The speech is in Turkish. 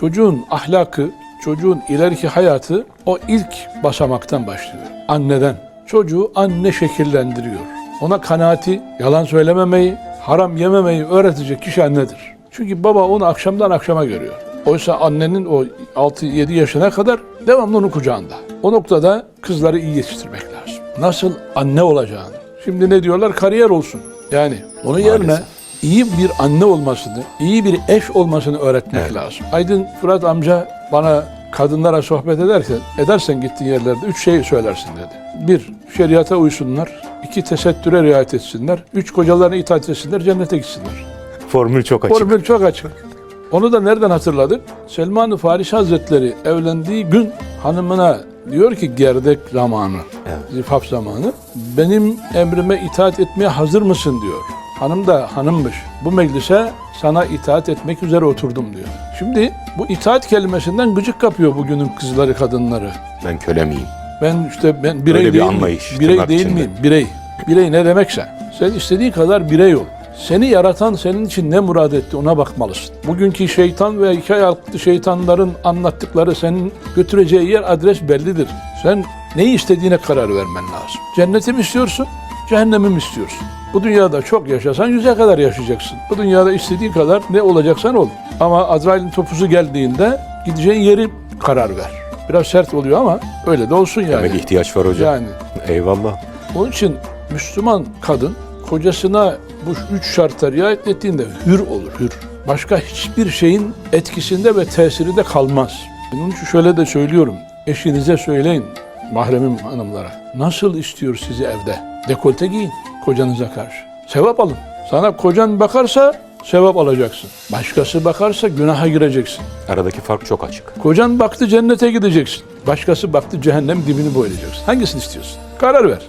Çocuğun ahlakı, çocuğun ileriki hayatı o ilk basamaktan başlıyor. Anneden. Çocuğu anne şekillendiriyor. Ona kanaati, yalan söylememeyi, haram yememeyi öğretecek kişi annedir. Çünkü baba onu akşamdan akşama görüyor. Oysa annenin o 6-7 yaşına kadar devamlı onun kucağında. O noktada kızları iyi yetiştirmek lazım. Nasıl anne olacağını. Şimdi ne diyorlar? Kariyer olsun. Yani yerine Maalesef. İyi bir anne olmasını, iyi bir eş olmasını öğretmek Evet. lazım. Aydın Fırat amca bana kadınlara sohbet ederken, edersen gittiğin yerlerde üç şey söylersin dedi. Bir, şeriata uysunlar. iki tesettüre riayet etsinler. Üç, kocalarına itaat etsinler, cennete gitsinler. Formül çok açık. Formül çok açık. Onu da nereden hatırladık? Selman-ı Farisi Hazretleri evlendiği gün hanımına diyor ki gerdek zamanı, Evet. zifaf zamanı. Benim emrime itaat etmeye hazır mısın diyor. Hanım da hanımmış. Bu meclise sana itaat etmek üzere oturdum diyor. Şimdi bu itaat kelimesinden gıcık kapıyor bugünün kızları, kadınları. Ben köle miyim? Ben işte ben birey Öyle bir değil anlayış, miyim? Birey değil içinde. miyim? Birey. Birey ne demekse. Sen istediğin kadar birey ol. Seni yaratan senin için ne murad etti ona bakmalısın. Bugünkü şeytan ve iki ayaklı şeytanların anlattıkları senin götüreceği yer adres bellidir. Sen neyi istediğine karar vermen lazım. Cenneti mi istiyorsun? Cehennemi mi istiyorsun? Bu dünyada çok yaşasan yüze kadar yaşayacaksın. Bu dünyada istediğin kadar ne olacaksan ol. Ama Azrail'in topuzu geldiğinde gideceğin yeri karar ver. Biraz sert oluyor ama öyle de olsun yani. Demek ihtiyaç var hocam. Yani Eyvallah. onun için Müslüman kadın kocasına bu üç şarta riayet ettiğinde hür olur, hür. Başka hiçbir şeyin etkisinde ve tesirinde kalmaz. Bunun için şöyle de söylüyorum. Eşinize söyleyin, mahremim hanımlara. Nasıl istiyor sizi evde? Dekolte giyin kocanıza karşı. Sevap alın. Sana kocan bakarsa sevap alacaksın. Başkası bakarsa günaha gireceksin. Aradaki fark çok açık. Kocan baktı cennete gideceksin. Başkası baktı cehennem dibini boylayacaksın. Hangisini istiyorsun? Karar ver.